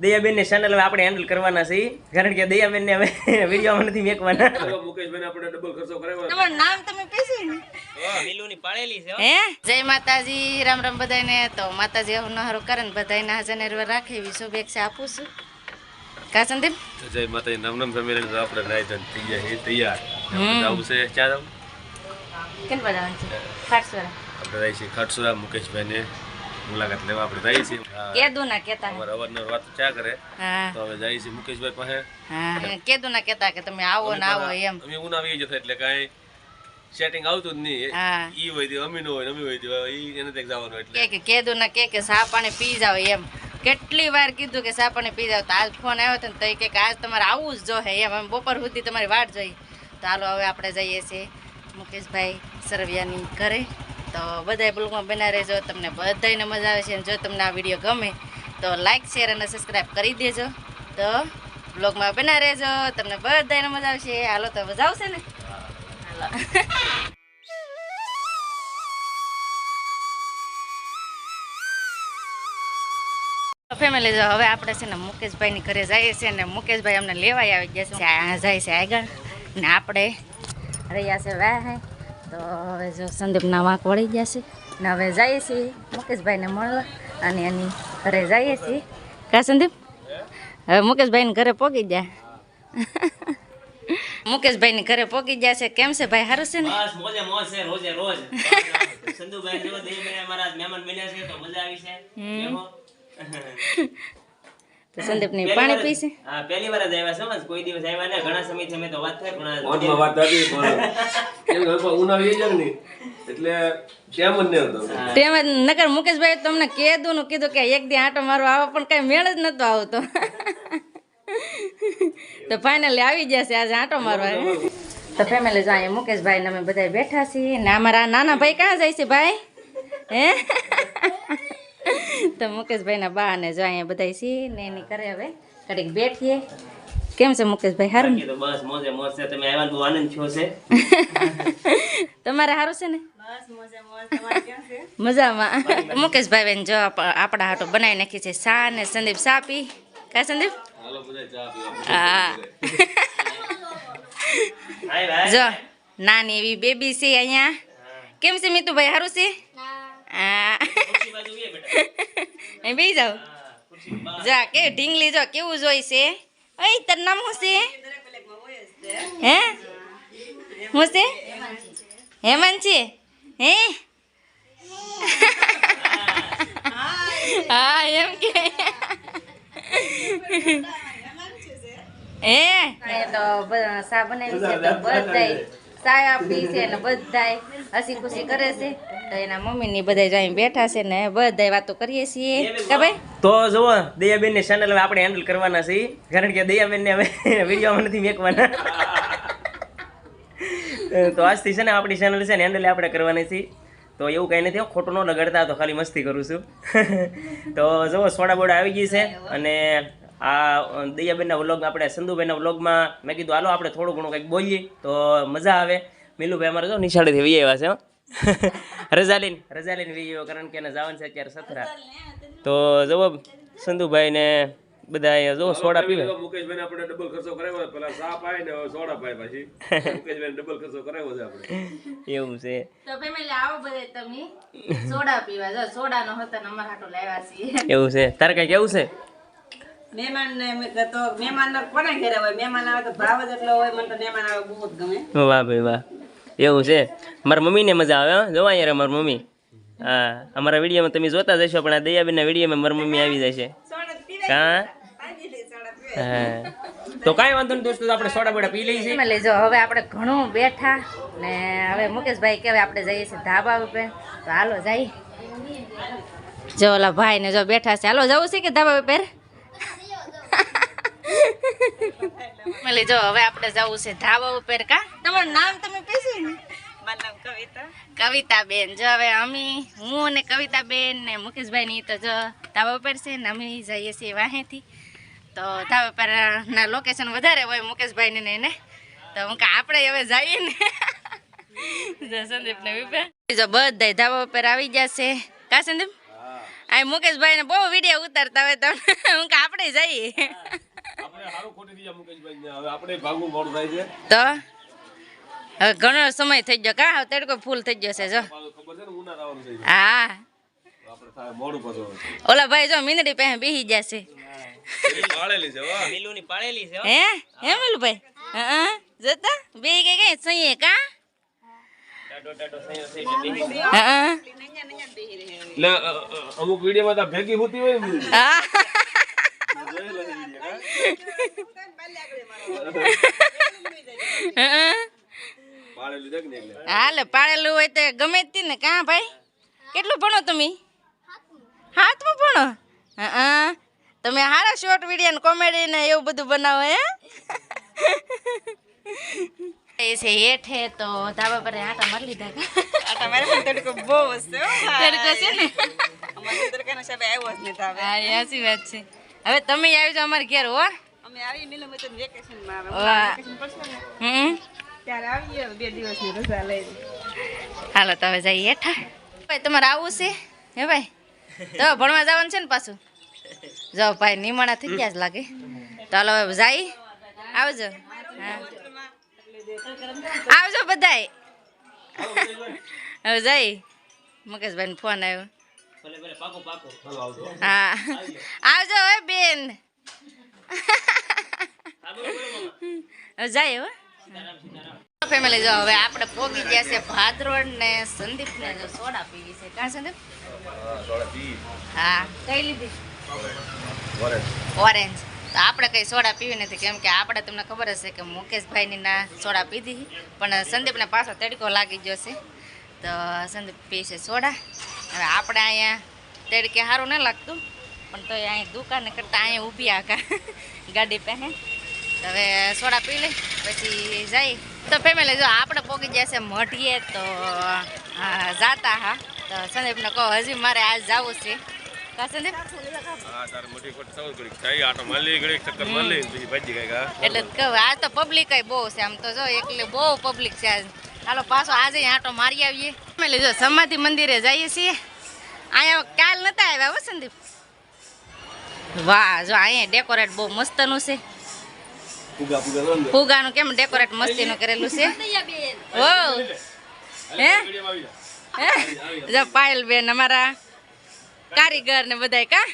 દયાબેન ને ચેનલ હવે આપણે હેન્ડલ કરવાના છે કારણ કે દયાબેન ને હવે વિડીયોમાં નથી મેકવાના. મુકેશભાઈ આપણે ડબલ ખર્ચો કરાવ્યો તમારું નામ તમે પીસી ને? મિલુની પાળેલી છે હે. જય માતાજી રામ રામ બધાને તો માતાજી આવું નહારો કરે ને બધાને હાજર નિર્ભર શુભેચ્છા આપું છું. કા સંદીપ? જય માતાજી નામ નામ ફેમિલી તો આપણે નાઈ થઈ ગયા છીએ તૈયાર. જવું છે ક્યાં કેમ બજાવવાનું છે? ખાટસોરા. આપણે રહી છીએ ખટસુરા મુકેશભાઈને. મુલાકાત લેવા આપણે જઈએ છીએ. કેદું ના કેતા અમારે અવારનવાર વાત ચા કરે. તો હવે જઈએ છીએ મુકેશભાઈ પાસે. કેદું ના કેતા કે તમે આવો ને આવો એમ. અમે ઉના આવી જતા એટલે કાંઈ સેટિંગ આવતું જ નહીં. ઈ હોય તો અમી હોય અમી હોય તો ઈ એને તક જવાનું એટલે. કે કે કેદું ના કે કે સા પાણી પી જાવ એમ. કેટલી વાર કીધું કે સા પાણી પી જાવ તો આજ ફોન આવ્યો હતો ને તો કે આજ તમારે આવવું જ જો હે એમ. અમે બપોર સુધી તમારી વાટ જોઈ. તો હાલો હવે આપણે જઈએ છીએ મુકેશભાઈ સરવિયાની ઘરે. તો બધાય બ્લોગમાં બના રહેજો, તમને બધાને મજા આવે છે જો તમને આ વીડિયો ગમે, તો લાઇક શેર અને સબસ્ક્રાઈબ કરી દેજો. તો બ્લોગમાં બના રહેજો, તમને બધાને મજા આવશે. હાલો, તો મજા આવશે ને? હાલો. ફેમિલી જો, હવે આપણે છે ને મુકેશભાઈની ઘરે જઈએ છીએ ને મુકેશભાઈ અમને લેવાય આવી ગયા છે. જાય છે આગળ. ને આપણે રહ્યા છે વાહે. તો હવે જો સંદીપના વાંક વળી ગયા છે ને હવે જઈએ છીએ મુકેશભાઈને મળવા અને એની ઘરે જઈએ છીએ. કા સંદીપ? હવે મુકેશભાઈને ઘરે પહોંચી ગયા. મુકેશભાઈની ઘરે પહોંચી ગયા છે. કેમ છે ભાઈ? સારું છે ને? બસ મોજે મોજ છે રોજે રોજ. સંધુભાઈ જો દયાબેન અમારા મહેમાન બન્યા છે તો મજા આવી છે. બેહો. તો સંદીપની પહેલી પાણી પીશે? હા પહેલી વાર જ આવ્યા સમજ કોઈ દિવસ આવ્યા ને ઘણા સમયથી અમે તો વાત થઈ પણ ફોનમાં વાત હતી પણ ઉના વી જાય ને એટલે કેમ જ નહીં હતો તેમ જ નકર મુકેશભાઈ તમને કીધું નું કીધું કે એક દી આટો મારો આવો પણ કઈ મેળ જ નતો આવતો. તો ફાઇનલી આવી જશે આજે આટો મારવા. તો ફેમિલી જો અહીંયા મુકેશભાઈ ને અમે બધા બેઠા છીએ ને અમારા નાના ભાઈ ક્યાં જાય છે ભાઈ? હે? તો મુકેશભાઈના બા ને જો અહીંયા બધા છીએ ને એની કરે હવે કડીક બેઠીએ. કેમ છે મુકેશભાઈ? સારું તો બસ મોજે મોજ. છે તમે આવ્યા બહુ આનંદ છો છે. તમારે સારું છે ને? મજામાં. મુકેશભાઈ બેન જો આપ- આપણા હાટો બનાવી નાખી છે. સા ને સંદીપ સા પી? કા સંદીપ? હાલો બધા ચા પીવા. હા. જો નાની એવી બેબી છે અહીંયા. કેમ છે મીતુભાઈ? સારું છે? હા. બે જાઓ. જા કે ઢીંગલી જો કેવું જોઈશે ઓય તાર નામ શું છે? હે? શું છે? હેમંત છે હે? હા, એમ કે. એ તો સા બનાવી છે તો બધાય. સા પી છે ને બધાય હસી ખુશી કરે છે. તો એના મમ્મી ની બધા જઈ બેઠા છે ને બધાય વાતો કરીએ છીએ. કે ભાઈ? તો જુઓ દયાબેનની ચેનલ આપણે હેન્ડલ કરવાના છીએ. કારણ કે દયાબેન ને હવે નથી મેકવાના. તો આજથી છે ને આપણી ચેનલ છે ને હેન્ડલ આપણે કરવાની છે તો એવું કંઈ નથી ખોટું ન લગાડતા, તો ખાલી મસ્તી કરું છું. તો જુઓ, સોડા બોડા આવી ગઈ છે અને આ દયાબેનના વ્લોગમાં આપણે સંધુભાઈના વ્લોગમાં મેં કીધું હાલો આપણે થોડું ઘણું કંઈક બોલીએ. તો મજા આવે. મિલુભાઈ અમારે જો નિશાળેથી વી આવ્યા છે હો. રજાલીન રજાલીન વી આવ્યો કારણ કે એને જવાનું છે અત્યારે સથરા. તો જવાબ સંધુભાઈ ને બધા અહીંયા જુઓ સોડા પીવે. મુકેશભાઈ આપણે ડબલ ખર્ચો કરાવ્યો પેલા ચા પાય ને સોડા પાય પછી. મુકેશભાઈ ડબલ ખર્ચો કરાવ્યો છે આપણે. એવું છે. તો ફેમિલી આવો બધે તમે. સોડા પીવા જો સોડા નો હતા ને હાટો લાવ્યા છે એવું છે. તારે કઈ કેવું છે? મહેમાન ને મહેમાન કોને ઘરે હોય? મહેમાન આવે તો ભાવ જ એટલો હોય મને તો મહેમાન આવે બહુ જ ગમે. વાહ ભાઈ વાહ. એવું છે? મારા મમ્મીને મજા આવે હો? જોવા યાર મારી મમ્મી. હા અમારા વિડીયોમાં તમે જોતા જશો પણ આ દયાબેનના વિડીયોમાં મારી મમ્મી આવી જશે. હા? હા. તો કાંઈ વાંધો નહીં દોસ્તો તો આપણે સોડા બોડા પી લઈએ છીએ. હવે આપણે ઘણું બેઠા ને હવે મુકેશભાઈ કહેવાય આપણે જઈએ છીએ ધાબા ઉપર. તો હાલો જાય જો ઓલા ભાઈ ને જો બેઠા છે. હાલો જવું છે કે ધાબા ઉપર? ફેમિલી જો હવે આપણે જવું છે ધાબા ઉપર કા? તમારું નામ તમે પીસી ને? મારું નામ કવિતા. કવિતાબેન. જો હવે અમી હું અને કવિતાબેન ને મુકેશભાઈ ની તો જો ધાબા ઉપર છે ને અમે જઈએ છીએ વાહેથી. તો ધાબા પર ના લોકેશન વધારે હોય મુકેશભાઈ ને ને એને. તો હું કે આપણે હવે જઈએ ને. જો સંદીપ ને વિપે જો બધા ધાબા ઉપર આવી ગયા છે. કા સંદીપ? આ મુકેશભાઈ ને બહુ વીડિયો ઉતારતા હોય તો હું કે આપણે જઈએ. તો? હવે ઘણો સમય થઈ ગયો. કા? હવે તડકો ફૂલ થઈ ગયો છે જો પાછું ખબર છે ને ઉનાળા આવવાનું થઈ હા. ઓલા ભાઈ જો મીંદડી પાસે બેસી જશે. પેલી છે વાહ મિલુની પાળેલી છે હો. હે? હે મિલુભાઈ હા જતા? બે કે કઈ? સહીએ કા? અમુક વિડીયોમાં તો ભેગી હોતી હોય ને હા જોયેલો છે video, કાં? હા પાળેલી છે કે નહીં એટલે હાલે પાડેલું હોય તો ગમે જ ને. કા ભાઈ? કેટલું ભણો તમે? હાથમાં ભણો? હા તમે હારા શોર્ટ વીડિયો ને કોમેડી ને એવું બધું બનાવો હે? એ છે હેઠે તો ધાબા પર આટા મારી લીધા આટા મારે પણ તડકો બહુ હશે તડકો છે ને? અમારે તડકાનો સાહેબ આવ્યો જ નથી ધાબા. હા સાચી વાત છે. હવે તમે આવી જાઓ અમારે ઘેર હો. અમે આવી મિલો મેં વેકેશનમાં આવે. હમ. ત્યારે આવીએ બે દિવસની રજા લઈ હાલો તમે જઈએ હેઠા. ભાઈ તમારે આવવું છે? હે ભાઈ? તો ભણવા જવાનું છે ને પાછું? જાઓ ભાઈ નિમાણા થઈ ગયા જ લાગે. તો હાલો હવે જાય. આવજો. હા. આવજો બધાય. હવે જઈ મુકેશભાઈ ને ફોન આવ્યો. ભલે ભલે પાકો પાકો. ચાલો આવજો. હા. આવજો હવે બેન. જાય હો. ફેમિલી જો હવે આપણે પોગી ગયા છે ભાદરોડ ને સંદીપ ને જો સોડા પીવી છે. કા સંદીપ? હા, સોડા પી. હા. કઈ લીધી. ઓરેન્જ. તો આપણે કઈ સોડા પીવી નથી. કેમ કે આપણે તમને ખબર હશે કે મુકેશભાઈની ના સોડા પીધી. પણ સંદીપને પાછો તડકો લાગી ગયો છે. તો સંદીપ પી છે સોડા. હવે આપણે અહીંયા તડકે સારું ન લાગતું પણ તો અહીં દુકાને કરતાં અહીંયા ઊભી આખા ગાડી પહે હવે સોડા પી લઈ પછી જઈ તો ફેમિલી જો આપણે પોગી જશે મઢીએ તો જાતા હા. તો સંદીપને કહો હજી મારે આજ જવું છે. એટલે કહું આ તો પબ્લિક બહુ છે. આમ તો જો એટલે બહુ પબ્લિક છે આજ. હાલો પાછો આજે આંટો મારી આવીએ. અમે લીધો સમાધિ મંદિરે જઈએ છીએ. અહીંયા કાલ નતા આવ્યા હો સંદીપ? વાહ જો અહીંયા ડેકોરેટ બહુ મસ્તનું છે. ફુગાનું કેમ ડેકોરેટ મસ્તીનું કરેલું છે? ઓ હે? જા. પાયલ બેન અમારા કારીગર ને બધાય કા?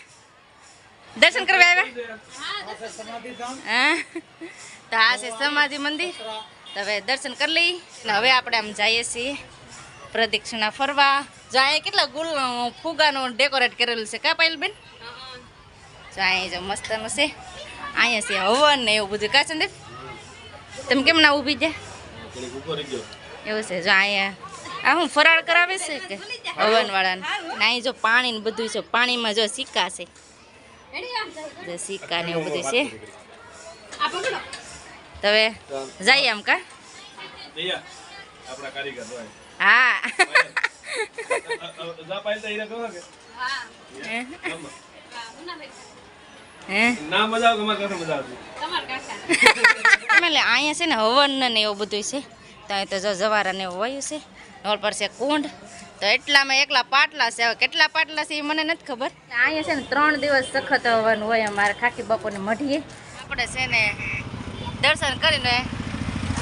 દર્શન કરવા આવ્યા? હા. તો આ છે સમાધિ મંદિર. તો હવે દર્શન કરી લઈ હવે આપણે આમ જઈએ છીએ પ્રદક્ષિણા ફરવા. જો અહીંયા કેટલા ગુલ ફુગાનું ડેકોરેટ કરેલું છે કા પાયલ બેન જો અહીંયા જો મસ્તનું છે. અહીંયા છે હવન ને એવું બધું. કા સંદીપ તમે કેમ ના ઊભી ગયો. એવું છે. જો અહીંયા, આ હું ફરાળ કરાવે છે કે? હવન વાળાને ને અહીં જો પાણી ને બધું છે. પાણીમાં જો સિક્કા છે. સિક્કા ને એવું બધું છે. હવે જઈએ આમ કા? જઈએ. આપણા કારીગર હોય. હા. અહીંયા છે ને હવન ને એવું બધું છે. ત્યાં તો જો જવારા ને એવું હોય છે. નોર પર છે કુંડ. તો એટલામાં એકલા પાટલા છે. હવે કેટલા પાટલા છે એ મને નથી ખબર. અહીંયા છે ને ત્રણ દિવસ સખત હવન હોય અમારે ખાકી બપોરને મઢીએ. આપણે છે ને દર્શન કરીને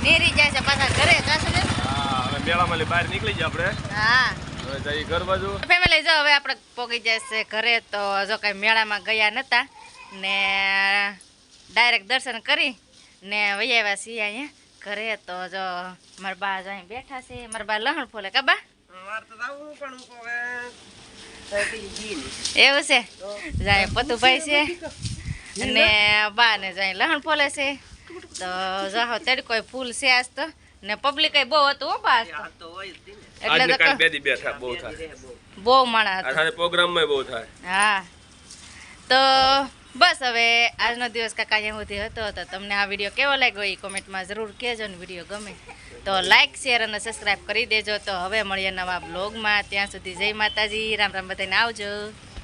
નેરી જાય છે પાછા ઘરે જશે ને? હા હવે મેળામાં બહાર નીકળી જ આપણે. હા. હવે જઈ ઘર બાજુ. ફેમિલી જો હવે આપણે પોગી જશે ઘરે તો જો કઈ મેળામાં ગયા નતા ને ડાયરેક્ટ દર્શન કરી ને વહી આવ્યા છીએ અહીંયા ઘરે તો જો મારા બા જો અહીં બેઠા છે. મારા બા લહણ ફોલે કા બા. એવું છે? જાય પતુભાઈ છે ને બા ને જાય લહણ ફોલે છે. તો જાહો તડકો ફૂલ છે આજ તો. ને પબ્લિક બહુ હતું હો બા આજ તો. આ તો હોય જ તી ને. એટલે તો બે દી બેઠા બહુ થાય. બહુ. માણા હતા. પ્રોગ્રામમાં બહુ થાય. હા. તો બસ હવે આજનો દિવસ કાકા અહીંયા સુધી હતો તો તમને આ વીડિયો કેવો લાગ્યો એ કોમેન્ટમાં જરૂર કહેજો ને વીડિયો ગમે. તો લાઇક શેર અને સબસ્ક્રાઈબ કરી દેજો. તો હવે મળીએ નવા બ્લોગમાં ત્યાં સુધી જય માતાજી. રામ રામ બધાને આવજો.